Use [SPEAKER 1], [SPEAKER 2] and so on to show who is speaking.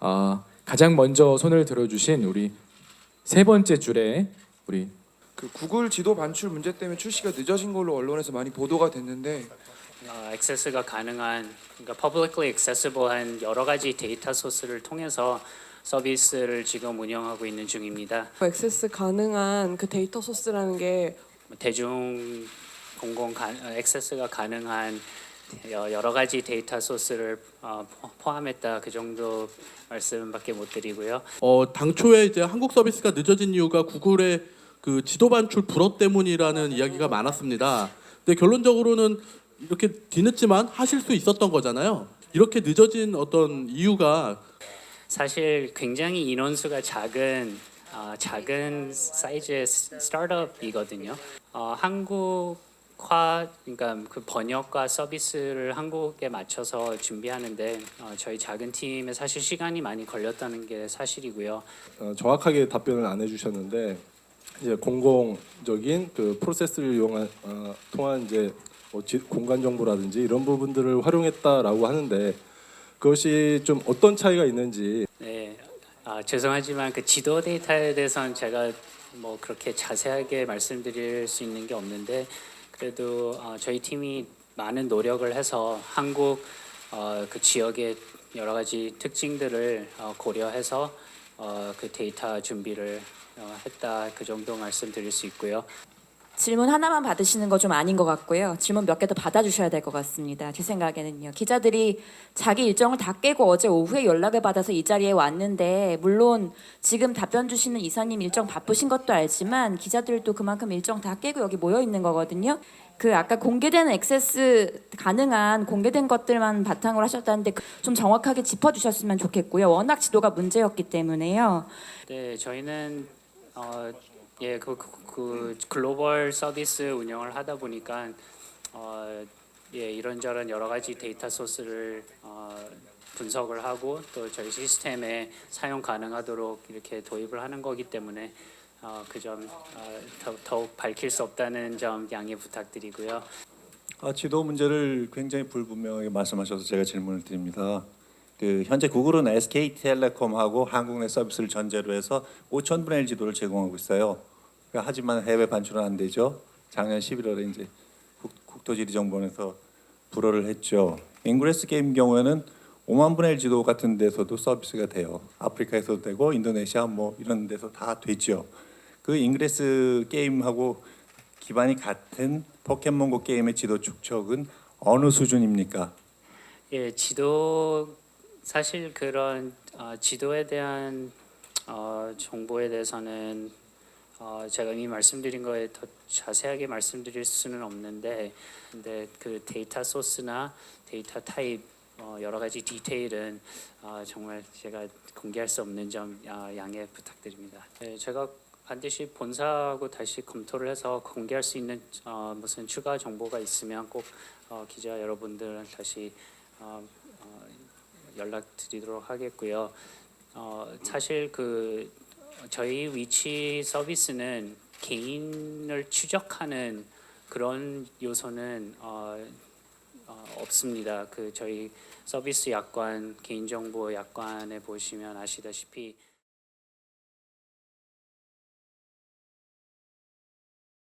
[SPEAKER 1] 아, 가장 먼저 손을 들어주신 우리 세 번째 줄에 우리
[SPEAKER 2] 그 구글 지도 반출 문제 때문에 출시가 늦어진 걸로 언론에서 많이 보도가 됐는데
[SPEAKER 3] 어, 액세스가 가능한 그러니까 publicly accessible한 여러 가지 데이터 소스를 통해서 서비스를 지금 운영하고 있는 중입니다.
[SPEAKER 4] 액세스 가능한 그 데이터 소스라는 게
[SPEAKER 3] 대중 공공 가, 어, 액세스가 가능한 여- 여러 가지 데이터 소스를 어, 포- 포함했다 그 정도 말씀밖에 못 드리고요.
[SPEAKER 5] 어, 당초에 이제 한국 서비스가 늦어진 이유가 구글의 그 지도 반출 불어 때문이라는 이야기가 많았습니다. 근데 결론적으로는 이렇게 뒤늦지만 하실 수 있었던 거잖아요. 이렇게 늦어진 어떤 이유가
[SPEAKER 3] 사실 굉장히 인원수가 작은 어, 작은 사이즈의 스- 스타트업이거든요. 어, 한국 화 그러니까 그 번역과 서비스를 한국에 맞춰서 준비하는데 어, 저희 작은 팀에 사실 시간이 많이 걸렸다는 게 사실이고요.
[SPEAKER 6] 어, 정확하게 답변을 안 해주셨는데 이제 공공적인 그 프로세스를 이용한 어, 통한 이제 뭐 지- 공간 정보라든지 이런 부분들을 활용했다라고 하는데 그것이 좀 어떤 차이가 있는지
[SPEAKER 3] 네, 아, 죄송하지만 그 지도 데이터에 대해서는 제가 뭐 그렇게 자세하게 말씀드릴 수 있는 게 없는데 그래도 어, 저희 팀이 많은 노력을 해서 한국 어, 그 지역의 여러 가지 특징들을 어, 고려해서 어, 그 데이터 준비를 어, 했다 그 정도 말씀드릴 수 있고요.
[SPEAKER 7] 질문 하나만 받으시는 거 좀 아닌 것 같고요. 질문 몇 개 더 받아주셔야 될 것 같습니다. 제 생각에는요. 기자들이 자기 일정을 다 깨고 어제 오후에 연락을 받아서 이 자리에 왔는데 물론 지금 답변 주시는 이사님 일정 바쁘신 것도 알지만 기자들도 그만큼 일정 다 깨고 여기 모여 있는 거거든요. 그 아까 공개된 액세스 가능한 공개된 것들만 바탕으로 하셨다는데 그좀 정확하게 짚어주셨으면 좋겠고요. 워낙 지도가 문제였기 때문에요.
[SPEAKER 3] 네, 저희는 어, 예, 그, 그, 그 글로벌 서비스 운영을 하다 보니까 어, 예, 이런저런 여러 가지 데이터 소스를 어, 분석을 하고 또 저희 시스템에 사용 가능하도록 이렇게 도입을 하는 거기 때문에 어, 그점 어, 더, 더욱 밝힐 수 없다는 점 양해 부탁드리고요.
[SPEAKER 8] 아, 지도 문제를 굉장히 불분명하게 말씀하셔서 제가 질문을 드립니다. 그 현재 구글은 SK텔레콤하고 한국 내 서비스를 전제로 해서 5천 분의 1 지도를 제공하고 있어요. 그러니까 하지만 해외 반출은 안 되죠. 작년 11월에 이제 국, 국토지리정보원에서 불허를 했죠. 잉그레스 게임 경우에는 5만 분의 1 지도 같은 데서도 서비스가 돼요. 아프리카에서도 되고 인도네시아 뭐 이런 데서 다 되죠. 그 잉그레스 게임하고 기반이 같은 포켓몬고 게임의 지도 축적은 어느 수준입니까?
[SPEAKER 3] 예, 지도 사실 그런 어, 지도에 대한 어, 정보에 대해서는 어, 제가 이미 말씀드린 거에 더 자세하게 말씀드릴 수는 없는데, 근데 그 데이터 소스나 데이터 타입 어, 여러 가지 디테일은 어, 정말 제가 공개할 수 없는 점 어, 양해 부탁드립니다. 네, 제가 반드시 본사하고 다시 검토를 해서 공개할 수 있는 어, 무슨 추가 정보가 있으면 꼭 어, 기자 여러분들 다시 어, 어, 연락드리도록 하겠고요. 어, 사실 그 저희 위치 서비스는 개인을 추적하는 그런 요소는 어, 어, 없습니다. 그 저희 서비스 약관 개인정보 약관에 보시면 아시다시피